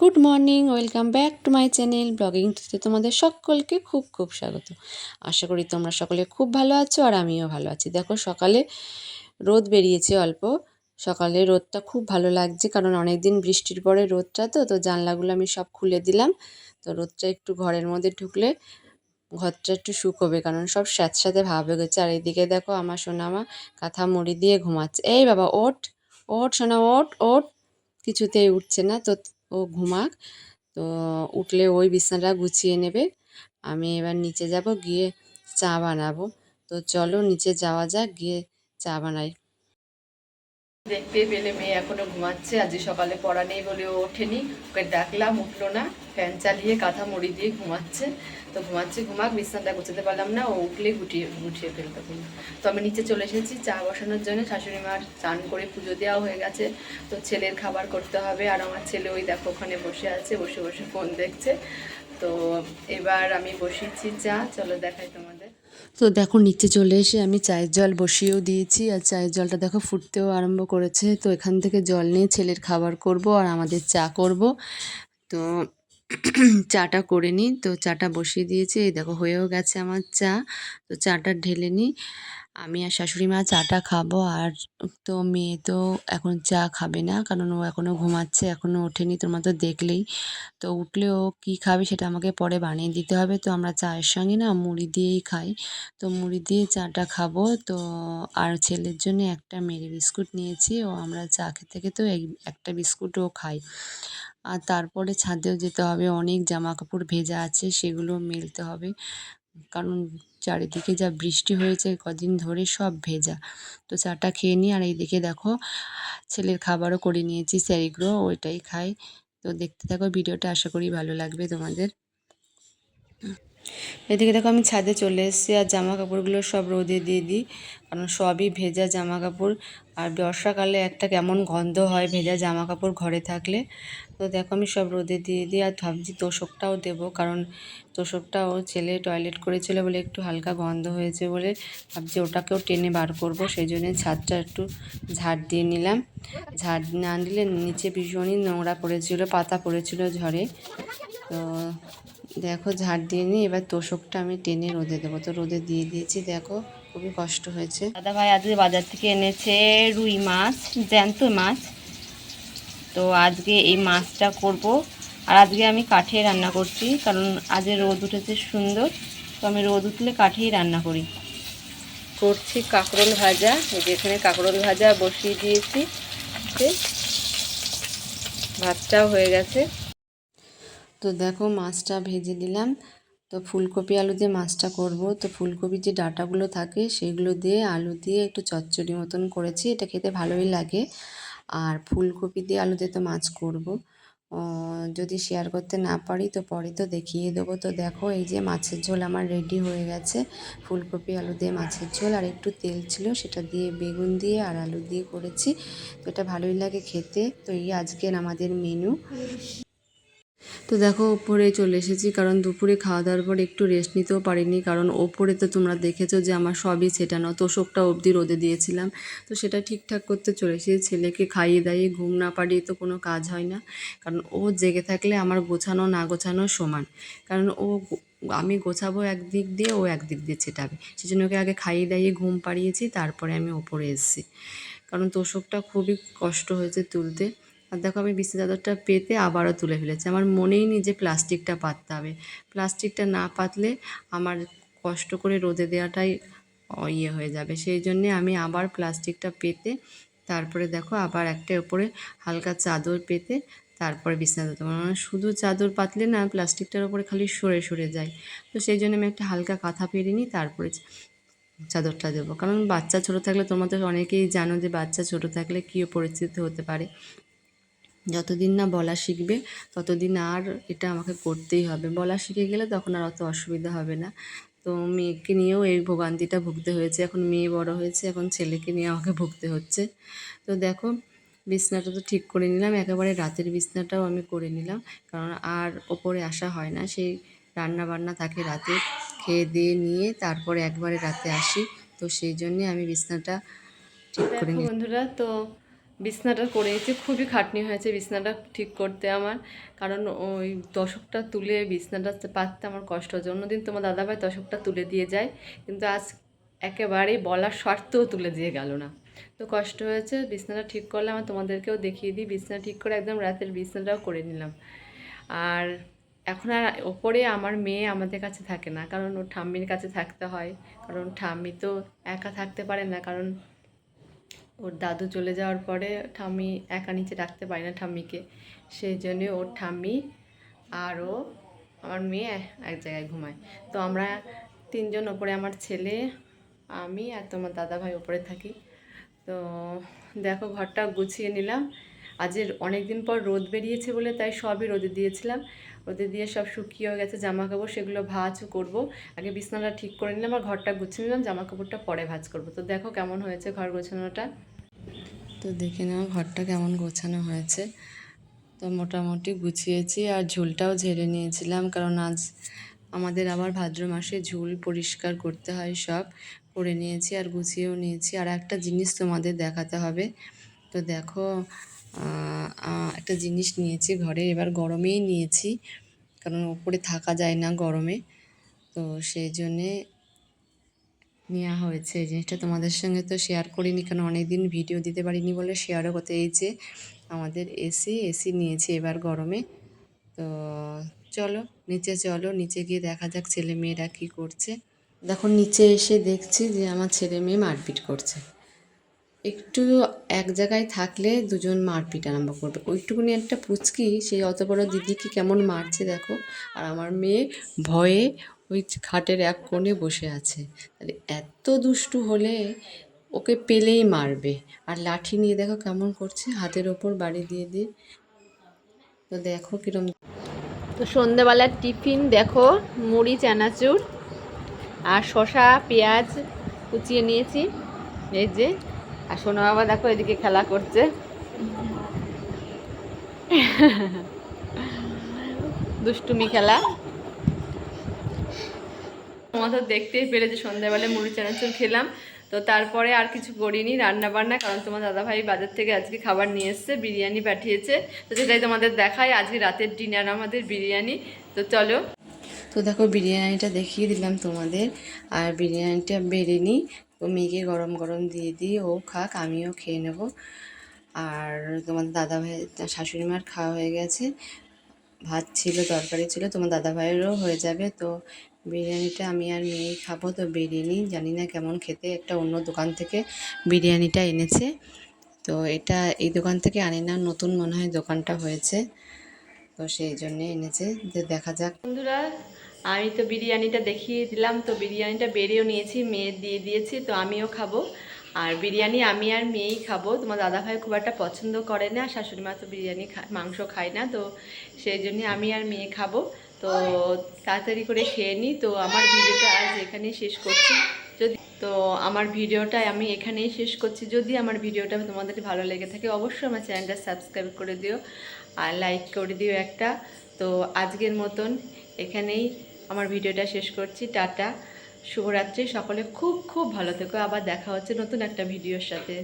Good morning, welcome back to my channel blogging টিতে তোমাদের সকলকে খুব খুব স্বাগত। আশা করি তোমরা সকলে খুব ভালো আছো আর আমিও ভালো আছি। দেখো সকালে রোদ বেরিয়েছে অল্প, সকালে রোদটা খুব ভালো লাগছে কারণ অনেক দিন বৃষ্টির পরে রোদটা তো তো জানলাগুলো আমি সব খুলে দিলাম। তো রোদটা একটু ঘরের মধ্যে ঢুকলে ঘরটা একটু শুকোবে কারণ সব স্যাঁত স্যাঁতস্যাঁতে ভাব হয়ে গেছে। আর এইদিকে দেখো আমার সোনামা কাঁথা মুড়ি দিয়ে ঘুমাচ্ছে। এই বাবা, ওঠ ওট সোনা ওঠ ওঠ। কিছুতেই উঠছে না। তো ও ঘুমাক। তো উঠলে ওই বিছানাটা গুছিয়ে নেবে। আমি এবার নিচে যাব, গিয়ে চা বানাবো। তো চলো নিচে যাওয়া যাক, গিয়ে চা বানাই। দেখতে পেলে মেয়ে এখনও ঘুমাচ্ছে। আজ সকালে পড়া নেই বলে ও ওঠেনি। ওকে ডাকলাম, উঠল না। ফ্যান চালিয়ে কাঁথা মুড়ি দিয়ে ঘুমাচ্ছে। তো ঘুমাচ্ছে, ঘুমাক, বিছানাটা গুছাতে পারলাম না। ও উঠলে গুটিয়ে গুটিয়ে ফেলতে পারি তো আমি নিচে চলে এসেছি চা বসানোর জন্য। শাশুড়ি মার চান করে পুজো দেওয়া হয়ে গেছে। তো ছেলের খাবার করতে হবে। আর আমার ছেলে ওই দেখো ওখানে বসে আছে, বসে বসে ফোন দেখছে। তো এবার আমি বসিয়েছি চা। চলো দেখাই তোমাদের। তো দেখো, নিচে চলে এসে আমি চায়ের জল বসিয়েও দিয়েছি। আর চায়ের জলটা দেখো, ফুটতেও আরম্ভ করেছে। তো এখান থেকে জল নিয়ে ছেলের খাবার করব আর আমাদের চা করব। তো চাটা করে নিই। তো চাটা বসিয়ে দিয়েছি। এই দেখো, হয়েও গেছে আমার চা। তো চাটা ঢেলে নিই। আমি আর শাশুড়ি মা চাটা খাব আর তো মেয়ে তো এখন চা খাবে না, কারণ ও এখনও ঘুমাচ্ছে এখনও ওঠেনি তোমরা তো দেখলেই। তো উঠলে ও কী খাবে সেটা আমাকে পরে বানিয়ে দিতে হবে। তো আমরা চায়ের সঙ্গে না মুড়ি দিয়েই খাই। তো মুড়ি দিয়ে চাটা খাব। তো আর ছেলের জন্য একটা মেরি বিস্কুট নিয়েছি। ও আমরা চা খেতে খেতেও একটা বিস্কুটও খাই। আর তারপরে ছাদেও যেতে হবে, অনেক জামা কাপড় ভেজা আছে, সেগুলো মেলতে হবে। কারণ চারিদিকে যা বৃষ্টি হয়েছে কদিন ধরে সব ভেজা। তো চাটা খেয়ে নিই, আর এইদিকে দেখো ছেলের খাবারও করে নিয়েছি, স্যারিগ্রো ওইটাই খাই। তো দেখতে থাকো, ভিডিওটা আশা করি ভালো লাগবে তোমাদের। এদিকে দেখো আমি ছাদে চলে এসেছি আর জামা কাপড়গুলো সব রোদে দিয়ে দিই। কারণ সবই ভেজা জামা কাপড় আর বর্ষাকালে একটা কেমন গন্ধ হয় ভেজা জামা কাপড় ঘরে থাকলে। তো দেখো আমি সব রোদে দিয়ে দিই আর ভাবছি তোষকটাও দেবো। কারণ তোষকটা তোষকটাও ছেলে টয়লেট করেছিল বলে একটু হালকা গন্ধ হয়েছে বলে ভাবছি ওটাকেও টেনে বার করব। সেই জন্য ছাদটা একটু ঝাড় দিয়ে নিলাম। ঝাড় না দিলে নিচে ভীষণই নোংরা পড়েছিল, পাতা পড়েছিল ঝড়ে। তো দেখো ঝাড় দিয়ে নিই এবার তোষকটা আমি টেনে রোদে দেবো। তো রোদে দিয়ে দিয়েছি দেখো খুবই কষ্ট হয়েছে। দাদা ভাই আজকে বাজার থেকে এনেছে রুই মাছ জ্যান্ত মাছ। তো আজকে এই মাছটা করব। আর আজকে আমি কাঠে রান্না করছি কারণ আজকে রোদ উঠেছে সুন্দর। তো আমি রোদ উঠলে কাঠেই রান্না করি। করছি কাঁকরোল ভাজা এই যে এখানে কাঁকরোল ভাজা বসিয়ে দিয়েছি। ভাতটাও হয়ে গেছে। তো দেখো মাছটা ভেজে দিলাম তো ফুলকপি আলু দিয়ে মাছটা করব। তো ফুলকপির যে ডাটাগুলো থাকে সেগুলো দিয়ে আলু দিয়ে একটু চচ্চড়ি মতন করেছি। এটা খেতে ভালোই লাগে। আর ফুলকপি দিয়ে আলু দিয়ে তো মাছ করব। যদি শেয়ার করতে না পারি তো পরে তো দেখিয়ে দেবো। তো দেখো এই যে মাছের ঝোল আমার রেডি হয়ে গেছে। ফুলকপি আলু দিয়ে মাছের ঝোল। আর একটু তেল ছিল সেটা দিয়ে বেগুন দিয়ে আর আলু দিয়ে করেছি। তো এটা ভালোই লাগে খেতে। তো এই আজকের আমাদের মেনু তো দেখো, ওপরে চলে এসেছি, কারণ দুপুরে খাওয়া দাওয়ার পর একটু রেস্ট নিতেও পারিনি, কারণ ওপরে তো তোমরা দেখেছ যে আমার সবই ছেটানো তোষকটা অবধি রোদে দিয়েছিলাম। তো সেটা ঠিকঠাক করতে চলে এসেছি, ছেলেকে খাইয়ে দাইয়ে ঘুম না পাড়িয়ে তো কোনো কাজ হয় না, কারণ ও জেগে থাকলে আমার গোছানো না গোছানো সমান, কারণ ও আমি গোছাবো একদিক দিয়ে, ও একদিক দিয়ে ছেটাবে। সেই জন্য ওকে আগে খাইয়ে দাইয়ে ঘুম পাড়িয়েছি, তারপরে আমি ওপরে এসেছি। কারণ তোষকটা খুবই কষ্ট হয়েছে তুলতে। আর দেখো আমি বিছনা চাদরটা পেতে আবারও তুলে ফেলেছি। আমার মনেই নেই যে প্লাস্টিকটা পাততে হবে। প্লাস্টিকটা না পাতলে আমার কষ্ট করে রোদে দেওয়াটাই ইয়ে হয়ে যাবে। সেই জন্যে আমি আবার প্লাস্টিকটা পেতে, তারপরে দেখো আবার একটা ওপরে হালকা চাদর পেতে, তারপরে বিছনা চাদর মানে শুধু চাদর পাতলে না, প্লাস্টিকটার ওপরে খালি সরে সরে যায়। তো সেই জন্য আমি একটা হালকা কাঁথা পেরে নিই, তারপরে চাদরটা দেবো। কারণ বাচ্চা ছোটো থাকলে তোমাদের অনেকেই জানো যে বাচ্চা ছোটো থাকলে কী পরিস্থিতি হতে পারে। যতদিন না বলা শিখবে ততদিন আর এটা আমাকে করতেই হবে। বলা শিখে গেলে তখন আর অত অসুবিধা হবে না। তো মেয়েকে নিয়েও এই ভোগান্তিটা ভুগতে হয়েছে। এখন মেয়ে বড় হয়েছে এখন ছেলেকে নিয়ে আমাকে ভুগতে হচ্ছে। তো দেখো বিছনাটা তো ঠিক করে নিলাম। একেবারে রাতের বিছনাটাও আমি করে নিলাম। কারণ আর ওপরে আসা হয় না। সেই রান্না বান্না থাকে রাতে। খেয়ে দিয়ে নিয়ে তারপরে একবারে রাতে আসি। তো সেই জন্যে আমি বিছনাটা ঠিক করে নিই বন্ধুরা তো বিছনাটা করেছি, খুবই খাটনি হয়েছে বিছনাটা ঠিক করতে আমার। কারণ ওই দশকটা তুলে বিছনাটা পাততে আমার কষ্ট হচ্ছে। অন্যদিন তোমার দাদাভাই দশকটা তুলে দিয়ে যায়, কিন্তু আজ একেবারেই বলার শর্তেও তুলে দিয়ে গেল না। তো কষ্ট হয়েছে, বিছনাটা ঠিক করলে আমার তোমাদেরকেও দেখিয়ে দিই, বিছনা ঠিক করে একদম রাতের বিছনাটাও করে নিলাম। আর এখন আর ওপরে আমার মেয়ে আমাদের কাছে থাকে না, কারণ ওর ঠাম্মির কাছে থাকতে হয়। কারণ ঠাম্মি তো একা থাকতে পারে না, কারণ ওর দাদু চলে যাওয়ার পরে ঠাম্মি একা নিচে রাখতে পারি না ঠাম্মিকে। সেই জন্যে ওর ঠাম্মি আর ও আমার মেয়ে এক জায়গায় ঘুমায়। তো আমরা তিনজন ওপরে আমার ছেলে, আমি আর তোমার দাদা ভাই ওপরে থাকি। তো দেখো ঘরটা গুছিয়ে নিলাম। আজ অনেক দিন পর রোদ বেরিয়েছে বলে তাই সবই রোদে দিয়েছিলাম। রোদে দিয়ে সব শুকিয়ে হয়ে গেছে জামা কাপড় সেগুলো ভাজ করব। আগে বিছনাটা ঠিক করে নিলাম আর ঘরটা গুছিয়ে নিলাম জামা কাপড়টা পরে ভাজ করব। তো দেখো কেমন হয়েছে ঘর গোছানোটা। তো দেখে নাও ঘরটা কেমন গোছানো হয়েছে। তো মোটামুটি গুছিয়েছি আর ঝুলটাও ঝেড়ে নিয়েছিলাম কারণ আজ আমাদের আবার ভাদ্র মাসে ঝুল পরিষ্কার করতে হয় সব। করে নিয়েছি আর গুছিয়েও নিয়েছি। আর একটা জিনিস তোমাদের দেখাতে হবে। তো দেখো একটা জিনিস নিয়েছি ঘরে, এবার গরমেই নিয়েছি। কারণ ওপরে থাকা যায় না গরমে। তো সেই জন্যে নেওয়া হয়েছে। এই জিনিসটা তোমাদের সঙ্গে তো শেয়ার করিনি কারণ অনেক দিন ভিডিও দিতে পারিনি বলে শেয়ারও করতে। এই যে আমাদের এসি এসি নিয়েছে এবার গরমে। তো চলো, নিচে চলো, নিচে গিয়ে দেখা যাক ছেলে মেয়েরা কী করছে। দেখো, নিচে এসে দেখছি যে আমার ছেলে মেয়ে মারপিট করছে। একটু এক জায়গায় থাকলে দুজন মারপিট আরম্ভ করবে। ওইটুকুনি একটা পুচকি, সেই অত বড় দিদিকে কেমন মারছে দেখো। আর আমার মেয়ে ভয়ে ওই খাটের এক কোণে বসে আছে। তাহলে এত দুষ্টু হলে ওকে পেলেই মারবে। আর লাঠি নিয়ে দেখো কেমন করছে, হাতের ওপর বাড়ি দিয়ে দিয়ে। তো দেখো কিরম তো সন্ধেবেলার টিফিন দেখো, মুড়ি, চানাচুর আর শশা পেঁয়াজ কুচিয়ে নিয়েছি। এই যে, আর সোনা বাবা দেখো এদিকে খেলা করছে। দুষ্টুমি খেলা। তোমাদের দেখতেই পেরে যে সন্ধ্যাবেলা মুড়ি চানাচুর খেলাম। তো তারপরে আর কিছু করিনি রান্না বান্না কারণ তোমার দাদাভাই বাজার থেকে আজকে খাবার নিয়ে এসছে, বিরিয়ানি পাঠিয়েছে। তো সেটাই তোমাদের দেখায় আজকে রাতের ডিনার আমাদের বিরিয়ানি। তো চলো। তো দেখো, বিরিয়ানিটা দেখিয়ে দিলাম তোমাদের। আর বিরিয়ানিটা বেড়ে নিই। ও মেয়েকে গরম গরম দিয়ে দিই, ও খাক, আমিও খেয়ে নেব। আর তোমার দাদা ভাই শাশুড়ি মার খাওয়া হয়ে গেছে। ভাত ছিল, তরকারি ছিল, তোমার দাদা ভাইয়েরও হয়ে যাবে। তো বিরিয়ানিটা আমি আর মেয়েই খাব, তো বিরিয়ানি, জানি না কেমন খেতে। একটা অন্য দোকান থেকে বিরিয়ানিটা এনেছে। তো এটা এই দোকান থেকে আনি না, নতুন মনে হয় দোকানটা হয়েছে। তো সেই জন্যে এনেছে, যে দেখা যাক। বন্ধুরা, আমি তো বিরিয়ানিটা দেখিয়ে দিলাম, তো বিরিয়ানিটা বেরিয়েও নিয়েছি মেয়ে দিয়ে দিয়েছি, তো আমিও খাব। আর বিরিয়ানি আমি আর মেয়েই খাব। তোমার দাদা ভাই খুব একটা পছন্দ করে না শাশুড়ি মা তো বিরিয়ানি মাংস খায় না, তো সেই জন্যে আমি আর মেয়ে খাব। তো তাড়াতাড়ি করে খেয়ে নিই। তো আমার ভিডিওটা আজ এখানেই শেষ করছি। যদি তো আমার ভিডিওটা আমি এখানেই শেষ করছি। যদি আমার ভিডিওটা তোমাদের ভালো লেগে থাকে, অবশ্যই আমার চ্যানেলটা সাবস্ক্রাইব করে দিও আর লাইক করে দিও একটা। তো আজকের মতন এখানেই আমার ভিডিওটা শেষ করছি। টাটা, শুভরাত্রি, সকলে খুব খুব ভালো থেকো। আবার দেখা হচ্ছে নতুন একটা ভিডিওর সাথে।